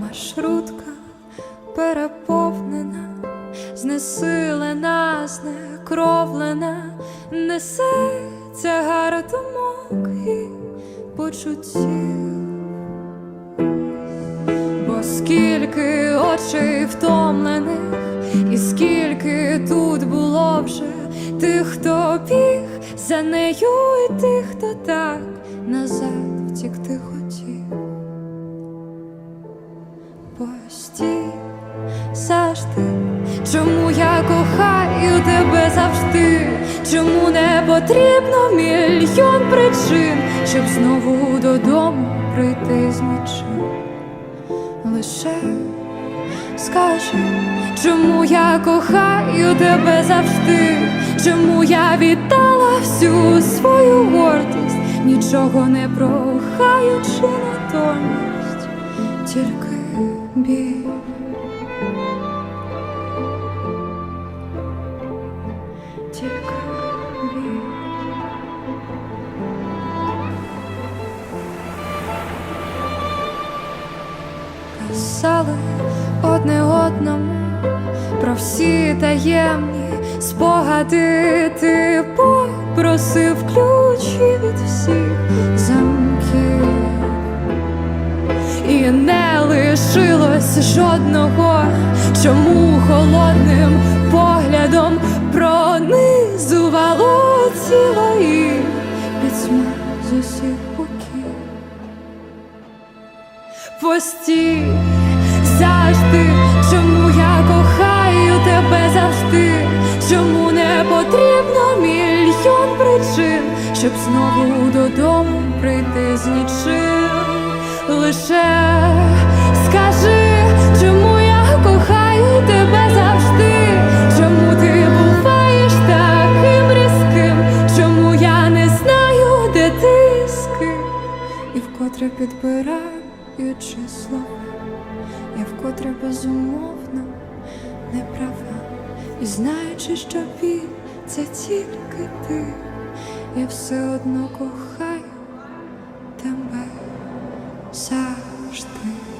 Маршрутка переповнена, знесилена, знекровлена, несе тягар думок і почуттів, бо скільки очей втомлених, і скільки тут було вже тих, хто біг за нею, і тих, хто так назад втікти хотів. Постій завжди, чому я кохаю тебе завжди, чому не потрібно мільйон причин, щоб знову додому прийти з нічим. Лише скажи, чому я кохаю тебе завжди, чому я віддала всю свою гордість, нічого не прохаючи натомість, тільки біль. Тільки біль. Казали одне одному про всі таємні спогади ти попросив ключі від всіх замків, і не лишилось жодного, чому холодним поглядом пронизувало тіло і пітьма з усіх боків. Постій завжди, чому я кохаю тебе чому не потрібно мільйон причин, щоб знову додому прийти з нічим. Лише скажи, чому я кохаю тебе завжди, чому ти буваєш таким різким, чому я не знаю, де ти з і вкотре підбираючи слова, я вкотре безумовно не права, і знаючи, що він це тільки ти, я все одно кохаю тебе завжди.